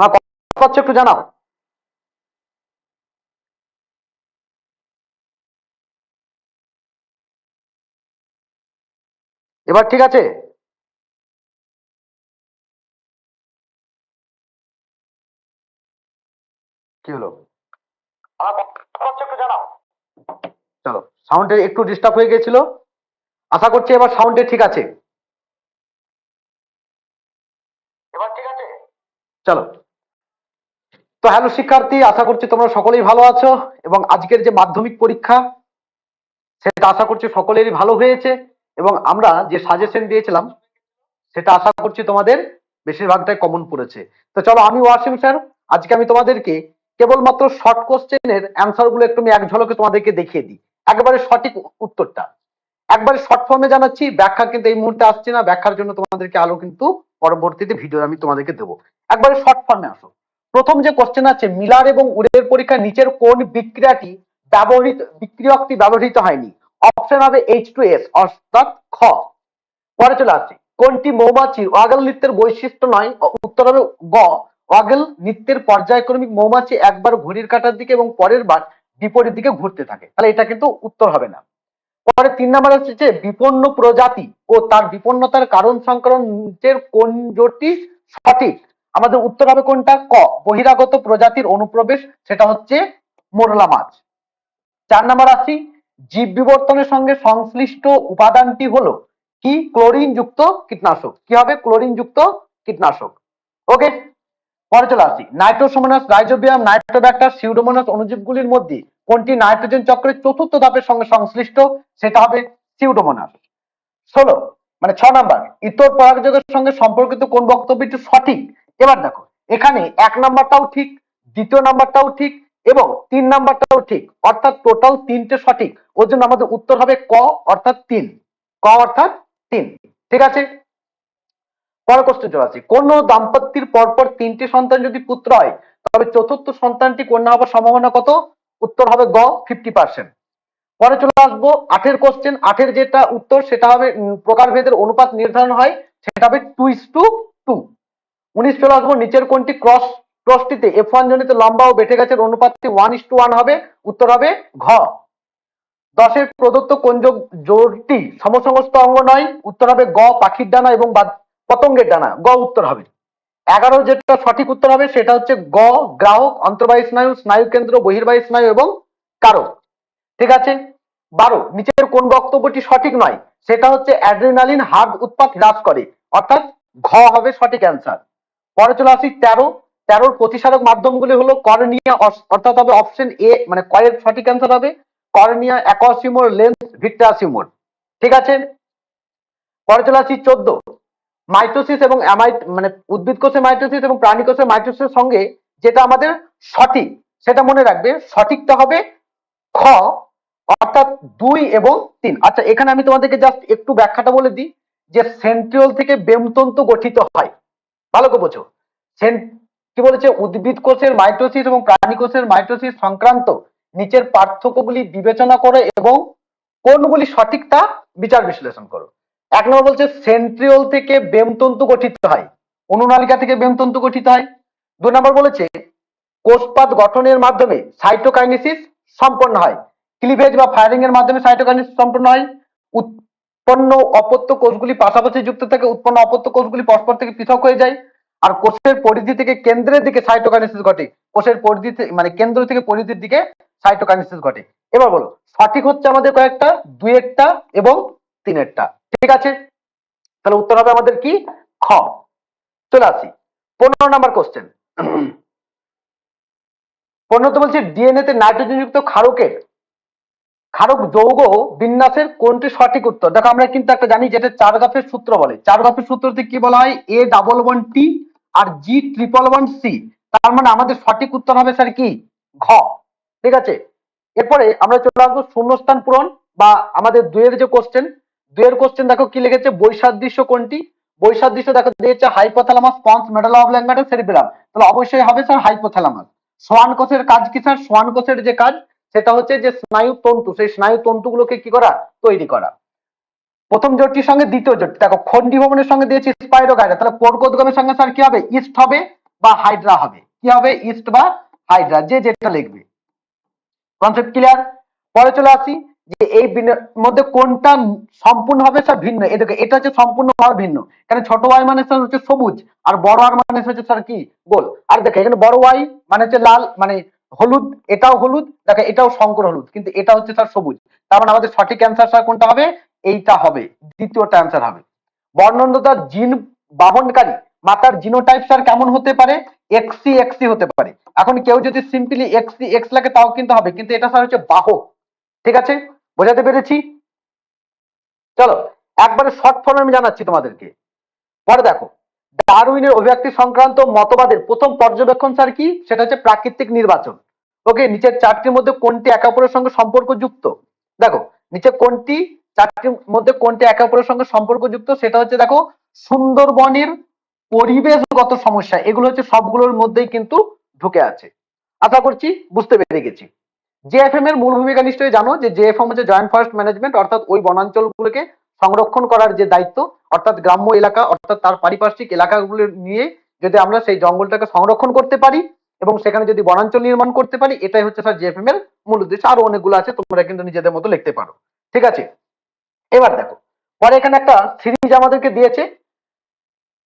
আমার হচ্ছে একটু জানাও। এবার ঠিক আছে? কি হলো? চলো সাউন্ডে একটু ডিস্টার্ব হয়ে গেছিল আশা করছি এবার সাউন্ডে ঠিক আছে। এবার ঠিক আছে? চলো। তো হ্যালো শিক্ষার্থী, আশা করছি তোমরা সকলেই ভালো আছো এবং আজকের যে মাধ্যমিক পরীক্ষা, সেটা আশা করছি সকলেরই ভালো হয়েছে এবং আমরা যে সাজেশন দিয়েছিলাম, সেটা আশা করছি তোমাদের বেশিরভাগটাই কমন পড়েছে। তো চলো, আমি ওয়াসিম স্যার, আজকে আমি তোমাদেরকে কেবলমাত্র শর্ট কোশ্চেনের অ্যান্সারগুলো একটু আমি এক ঝলকে তোমাদেরকে দেখিয়ে দিই। একেবারে সঠিক উত্তরটা। একবারে শর্ট ফর্মে জানাচ্ছি, ব্যাখ্যা কিন্তু এই মুহূর্তে আসছে না, ব্যাখ্যার জন্য তোমাদেরকে আলো কিন্তু পরবর্তীতে ভিডিও আমি তোমাদেরকে দেবো। একবারে শর্ট ফর্মে আসো। প্রথম যে কোশ্চেন আছে, মিলার এবং উডের পরীক্ষা নিচের কোন বিক্রিয়াটি ব্যবহৃত, বিক্রিয়কটি ব্যবহৃত হয়নি? অপশন হবে এইচ টু এস অর্থাৎ খ। পরে চলে আসছে, কোনটি মৌমাছির ওয়াগেল নৃত্যের বৈশিষ্ট্য নয়? উত্তর হবে গ। ওয়াগেল নৃত্যের পর্যায়ক্রমিক মৌমাছি একবার ঘড়ির কাটার দিকে এবং পরের বার বিপরীত দিকে ঘুরতে থাকে। তাহলে এটা কিন্তু উত্তর হবে না। পরে তিন নাম্বার হচ্ছে যে বিপন্ন প্রজাতি ও তার বিপন্নতার কারণ সংক্রান্তের কোন জোটটি সঠিক? আমাদের উত্তর হবে কোনটা? ক, বহিরাগত প্রজাতির অনুপ্রবেশ, সেটা হচ্ছে মোরলা মাছ। চার নাম্বার আসি, জীব বিবর্তনের সঙ্গে সংশ্লিষ্ট উপাদানটি হলো কি? ক্লোরিন যুক্ত কীটনাশক। কি হবে? ক্লোরিন যুক্ত কীটনাশক। ওকে, পরে চলে আসি। নাইট্রোসোমোনাস, রাইজোবিয়াম নাইট্রোব্যাক্টার সিউডোমোনাস অণুজীবগুলির মধ্যে কোনটি নাইট্রোজেন চক্রের চতুর্থ ধাপের সঙ্গে সংশ্লিষ্ট? সেটা হবে সিউডোমোনাস। ষোলো মানে ছ নাম্বার, ইতর পরাগযোগের সঙ্গে সম্পর্কিত কোন বক্তব্যটি সঠিক? এবার দেখো, এখানে এক নাম্বারটাও ঠিক, দ্বিতীয় নাম্বারটাও ঠিক এবং তিন নাম্বারটাও ঠিক। অর্থাৎ টোটাল তিনটে সঠিক। ওর জন্য আমাদের উত্তর হবে ক, অর্থাৎ তিন। ক, অর্থাৎ তিন। ঠিক আছে? পরের কোশ্চেন চলে আসছি কোন দাম্পত্যের পরপর তিনটি সন্তান যদি পুত্র হয়, তবে চতুর্থ সন্তানটি কন্যা হওয়ার সম্ভাবনা কত? উত্তর হবে গ ফিফটি পার্সেন্ট পরে চলে আসব আঠের কোশ্চেন আঠের যেটা উত্তর, সেটা হবে প্রকারভেদের অনুপাত নির্ধারণ হয়, সেটা হবে টু ইস টু টু উনিশ চলে আসব নিচের কোনটি ক্রস, ক্রসটিতে এফ ওয়ান জনিত লম্বা ও বেটে গাছের অনুপাতটি ওয়ান ইস টু ওয়ান হবে, উত্তর হবে ঘ। দশের প্রদত্ত কোন জোড়টি সমসংস্থ অঙ্গ নয়, উত্তর হবে গ, পাখির ডানা এবং পতঙ্গের ডানা, গ উত্তর হবে। এগারো যেটা সঠিক উত্তর হবে সেটা হচ্ছে গ, গ্রাহক, অন্তর্বাহী স্নায়ু স্নায়ু কেন্দ্র, বহির্বাহী স্নায়ু এবং কারক। ঠিক আছে? বারো, নিচের কোন বক্তব্যটি সঠিক নয়, সেটা হচ্ছে অ্যাড্রিনালিন হার্ট উৎপাদ হ্রাস করে, অর্থাৎ ঘ হবে সঠিক অ্যান্সার। পরে চলে আসি তেরো। তেরোর প্রতিসারক মাধ্যমগুলি হলো করনিয়া অর্থাৎ হবে অপশন এ মানে কয়ের সঠিক অ্যান্সার হবে। Cornea aqueous humour lens vitreous humour. ঠিক আছে? পরে চলে আসি চোদ্দ। মাইটোসিস এবং মানে উদ্ভিদ কোষে মাইটোসিস এবং প্রাণী কোষে মাইটোসিসের সঙ্গে যেটা আমাদের সঠিক, সেটা মনে রাখবে, সঠিকটা হবে খ, অর্থাৎ দুই এবং তিন। আচ্ছা এখানে আমি তোমাদেরকে জাস্ট একটু ব্যাখ্যাটা বলে দিই যে সেন্ট্রিওল থেকে বেমতন্তু গঠিত হয়। ভালো করে বোঝো কি বলেছে? উদ্ভিদ কোষের মাইটোসিস এবং প্রাণী কোষের মাইটোসিস সংক্রান্ত নিচের পার্থক্যগুলি বিবেচনা করে এবং কোনগুলি সঠিক তা বিচার বিশ্লেষণ করো। এক নম্বর বলছে, সেন্ট্রিওল থেকে বেমতন্তু গঠিত হয়। অনুনালিকা থেকে বেমতন্তু গঠিত হয়। দুই নম্বর বলেছে, কোষপাত গঠনের মাধ্যমে সাইটোকাইনেসিস সম্পন্ন হয়। ক্লিভেজ বা ফায়ারিং এর মাধ্যমে সাইটোকাইনেসিস সম্পন্ন হয়। উৎপন্ন অপত্য কোষগুলি পাশাপাশি যুক্ত থাকে, উৎপন্ন অপত্য কোষগুলি পরস্পর থেকে পৃথক হয়ে যায়। আর কোষের পরিধি থেকে কেন্দ্রের দিকে সাইটোকাইনেসিস ঘটে। কোষের পরিধি মানে কেন্দ্র থেকে পরিধির দিকে সাইটোকাইনেসিস ঘটে। এবার বলো, সঠিক হচ্ছে আমাদের কয়েকটা, দুই একটা এবং তিনেরটা ঠিক আছে? তাহলে উত্তর হবে আমাদের কি? খ। চলে আসি। পনেরো নাম্বার কোশ্চেন পনেরোতে বলছে ডিএনএ তে নাইট্রোজেন যুক্ত ক্ষারকের ক্ষারক যৌগ বিন্যাসের কোনটি সঠিক উত্তর? দেখো, আমরা কিন্তু একটা জানি যেটা চার গাফের সূত্র বলে। চার গাফের সূত্রতে কি বলা হয়? A double one T R G triple one C তার মানে আমাদের সঠিক উত্তর হবে স্যার কি? ঘ। ঠিক আছে? এরপরে আমরা চলে আসব শূন্যস্থান পূরণ বা আমাদের দুয়ের যে কোশ্চেন দুয়ের কোশ্চেন দেখো কি লিখেছে? বৈসাদৃশ্য কোনটি? বৈসাদৃশ্য দেখো দিয়েছে hypothalamus pons medulla oblongata cerebrum তাহলে অবশ্যই হবে স্যার হাইপোথ্যালামাস সোয়ান কোষের কাজ কি স্যার? সোয়ান কোষের যে কাজ সেটা হচ্ছে যে স্নায়ু তন্তু, সেই স্নায়ু তন্তুগুলোকে কি করা? তৈরি করা। প্রথম জোটটির সঙ্গে দ্বিতীয় জোট দেখো খন্ডি ভবনের সঙ্গে দিয়েছি স্পাইরোগাইরা তাহলে কোর্কোদগমের সঙ্গে স্যার কি হবে? ইস্ট হবে বা হাইড্রা হবে? কি হবে? ইস্ট বা হাইড্রা যে যেটা লিখবে। কনসেপ্ট ক্লিয়ার পরে চলে আসি যে এই মধ্যে কোনটা সম্পূর্ণ হবে স্যার ভিন্ন? এদিকে এটা হচ্ছে সম্পূর্ণভাবে ভিন্ন। কারণ ছোট ওয়াই মানে স্যার হচ্ছে সবুজ, আর বড় আর মানে হচ্ছে স্যার কি? গোল। আর দেখে, এখানে বড় ওয়াই মানে হচ্ছে লাল মানে হলুদ, এটাও হলুদ, দেখো এটাও শঙ্কর হলুদ, কিন্তু এটা হচ্ছে স্যার সবুজ। তার মানে আমাদের সঠিক অ্যান্সার স্যার কোনটা হবে? এইটা হবে, দ্বিতীয়টা অ্যান্সার হবে। বর্ণনতার জিন বাহনকারী, মাতার জিনোটাইপ স্যার কেমন হতে পারে? এক্সি এক্সি হতে পারে। এখন কেউ যদি সিম্পলি এক্সি এক্স লাগে, তাও কিন্তু হবে, কিন্তু এটা স্যার হচ্ছে বাহক। ঠিক আছে? বোঝাতে পেরেছি? চলো, একবারে শর্ট ফর্ম আমি জানাচ্ছি তোমাদেরকে। পরে দেখো ডারউইনের অভিব্যক্তি সংক্রান্ত মতবাদের প্রথম পর্যবেক্ষণ স্যার কি? সেটা হচ্ছে প্রাকৃতিক নির্বাচন। ওকে নিচের চারটির মধ্যে কোনটি একে অপরের সঙ্গে সম্পর্কযুক্ত? দেখো, নিচে কোনটি, চারটির মধ্যে কোনটি একে অপরের সঙ্গে সম্পর্কযুক্ত? সেটা হচ্ছে দেখো, সুন্দরবনের পরিবেশগত সমস্যা। এগুলো হচ্ছে সবগুলোর মধ্যেই কিন্তু ঢুকে আছে। আশা করছি বুঝতে পেরে গেছি। জেএফএম এর মূল ভূমিকা নিশ্চয়ই জানো, যে জেএফএম হচ্ছে জয়েন্ট ফরেস্ট ম্যানেজমেন্ট অর্থাৎ ওই বনাঞ্চলগুলোকে সংরক্ষণ করার যে দায়িত্ব, অর্থাৎ গ্রাম্য এলাকা, অর্থাৎ তার পারিপার্শ্বিক এলাকাগুলো নিয়ে যদি আমরা সেই জঙ্গলটাকে সংরক্ষণ করতে পারি এবং সেখানে যদি বনাঞ্চল নির্মাণ করতে পারি, এটাই হচ্ছে স্যার জেএফএম এর মূল উদ্দেশ্য। আরও অনেকগুলো আছে, তোমরা কিন্তু নিজেদের মতো লিখতে পারো। ঠিক আছে? এবার দেখো, পরে এখানে একটা সিরিজ আমাদেরকে দিয়েছে।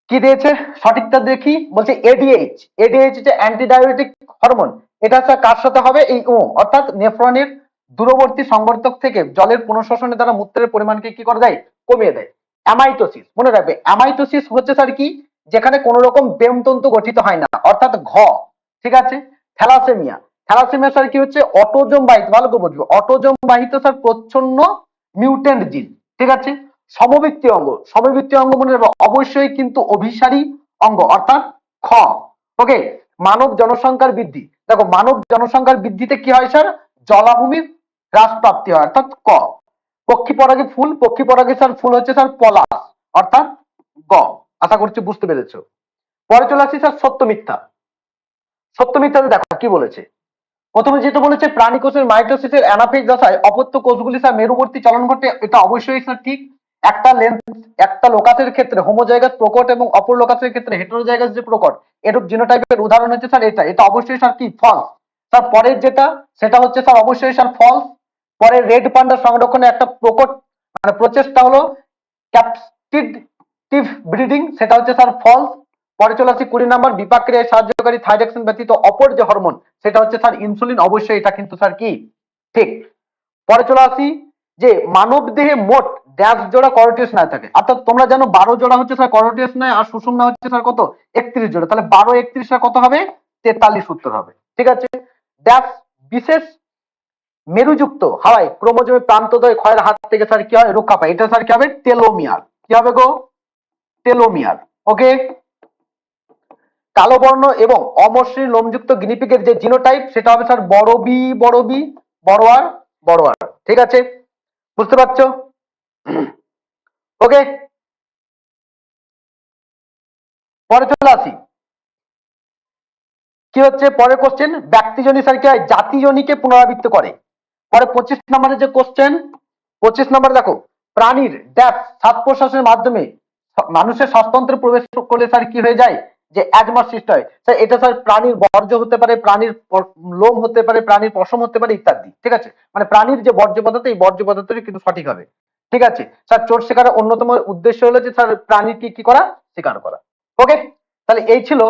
কি দিয়েছে? সঠিকটা দেখি। বলছে এডিএইচ এডিএইচ হচ্ছে অ্যান্টিডায়াবেটিক হরমোন এটা স্যার কার সাথে হবে? এই ও, অর্থাৎ নেফ্রনের দূরবর্তী সংবর্ধক থেকে জলের পুনঃশোষণের দ্বারা মূত্রের পরিমাণকে কি করা দেয় কমিয়ে দেয়। অ্যামাইটোসিস মনে রাখবে অ্যামাইটোসিস হচ্ছে স্যার কি? যেখানে কোনো রকম বেমতন্তু গঠিত হয় না, অর্থাৎ ঘ, ঠিক আছে? থ্যালাসেমিয়া থ্যালাসেমিয়া স্যার কি হচ্ছে? অটোজম বাহিত ভালো করে বুঝবে অটোজম বাহিত স্যার প্রচ্ছন্ন মিউটেন্ট জিন ঠিক আছে? সমবৃত্তি অঙ্গ সমবৃত্তি অঙ্গ মনে রাখবে, অবশ্যই কিন্তু অভিসারী অঙ্গ, অর্থাৎ খ ওকে মানব জনসংখ্যার বৃদ্ধি, দেখো মানব জনসংখ্যার বৃদ্ধিতে কি হয় স্যার জলাভূমির হ্রাস প্রাপ্তি হয়, অর্থাৎ ক। পক্ষী পরাগী ফুল পক্ষী পরাগী স্যার, ফুল হচ্ছে স্যার পলাশ, অর্থাৎ গ আশা করছি বুঝতে পেরেছ। পরে চলে আসছি স্যার সত্য মিথ্যা। সত্য মিথ্যাতে দেখো, কি বলেছে? প্রথমে যেটা বলেছে প্রাণী কোষের মাইটোসিসের অ্যানাফেজ দশায় অপত্য কোষগুলি স্যার মেরুবর্তী চলন ঘটে, এটা অবশ্যই স্যার ঠিক। একটা লেন্স একটা লোকাসের ক্ষেত্রে হোমোজাইগাস প্রকট এবং অপর লোকাসের ক্ষেত্রে হেটেরোজাইগাস যে প্রকট, এরূপ জিনোটাইপের উদাহরণ হচ্ছে স্যার এটা। এটা অবশ্যই স্যার কি? ফলস স্যার পরের যেটা, সেটা হচ্ছে স্যার অবশ্যই স্যার ফলস পরে রেড পান্ডা সংরক্ষণে একটা প্রকট মানে প্রচেষ্টা হলো ক্যাপটিভ ব্রিডিং সেটা হচ্ছে স্যার ফলস পরে চলে আসি কুড়ি নাম্বার বিপাক ক্রিয়ায় সাহায্যকারী থাইরক্সিন ব্যতীত অপর যে হরমোন সেটা হচ্ছে স্যার ইনসুলিন অবশ্যই এটা কিন্তু স্যার কি? ঠিক। পরে চলে আসি যে মানব দেহে মোট ড্যাশ জোড়া করোটিয়াস স্নায়ু থাকে। অর্থাৎ তোমরা জানো বারো জোড়া হচ্ছে স্যার করোটিয়াস স্নায়ু আর সুষুম্না হচ্ছে স্যার কত? একত্রিশ জোড়া। তাহলে বারো একত্রিশটা কত হবে? তেতাল্লিশ উত্তর হবে। ঠিক আছে? ড্যাশ বিশেষ মেরুযুক্ত, হাওয়ায় ক্রোমোজোমের প্রান্তদয় ক্ষয়ের হাত থেকে স্যার কি হয়? রক্ষা পায়। এটা স্যার কি হবে? টেলোমিয়ার। কি হবে গো? টেলোমিয়ার। ওকে? কালো বর্ণ এবং অমসৃণ লোমযুক্ত গিনিপিকের যে জিনোটাইপ সেটা হবে স্যার বড় বি বড় বি বড় আর বড় আর ঠিক আছে? বুঝতে পারছ? ওকে? পরে চলে আসি। কি হচ্ছে? পরের কোশ্চেন ব্যক্তিজনী স্যার কি হয়? জাতিজনীকে পুনরাবৃত্ত করে। পরে পঁচিশ নম্বরের যে কোশ্চেন পঁচিশ নম্বরে দেখো, প্রাণীর ড্যাপ শ্বাস প্রশ্বাসের মাধ্যমে মানুষের শ্বাসতন্ত্রে প্রবেশ করলে স্যার কি হয়ে যায়? যে অ্যাজমার সৃষ্টি হয়। স্যার এটা স্যার প্রাণীর বর্জ্য হতে পারে, প্রাণীর লোম হতে পারে, প্রাণীর পশম হতে পারে ইত্যাদি, ঠিক আছে? মানে প্রাণীর যে বর্জ্য পদার্থ, এই বর্জ্য পদার্থটি কিন্তু সঠিক হবে, ঠিক আছে? স্যার চোর শেখার অন্যতম উদ্দেশ্য হলো যে স্যার প্রাণীকে কি করা? শিকার করা ওকে তাহলে এই ছিল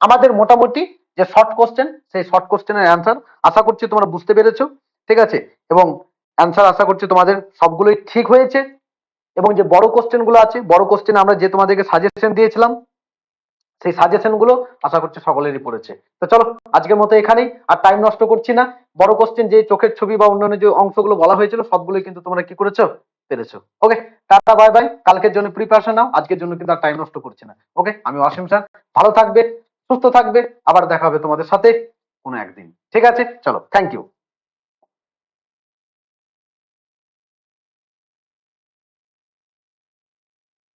আমাদের মোটামুটি যে শর্ট কোশ্চেন সেই শর্ট কোশ্চেনের অ্যান্সার আশা করছি তোমরা বুঝতে পেরেছ। ঠিক আছে? এবং অ্যান্সার আশা করছি তোমাদের সবগুলোই ঠিক হয়েছে। এবং যে বড় কোশ্চেনগুলো আছে, বড় কোশ্চেন আমরা যে তোমাদেরকে সাজেশন দিয়েছিলাম, সেই সাজেশনগুলো আশা করছি সকলেরই পড়েছে। তো চলো, আজকের মতো এখানেই, আর টাইম নষ্ট করছি না। বড় কোশ্চেন যে চোখের ছবি বা অন্যান্য যে অংশগুলো বলা হয়েছিল, সবগুলোই কিন্তু তোমরা কি করেছ? পেরেছ। ওকে টাটা বাই বাই কালকের জন্য প্রিপারেশন নাও, আজকের জন্য কিন্তু আর টাইম নষ্ট করছি না। ওকে আমি অসীম স্যার ভালো থাকবে, সুস্থ থাকবে, আবার দেখা হবে তোমাদের সাথে কোনো একদিন। ঠিক আছে? চলো থ্যাংক ইউ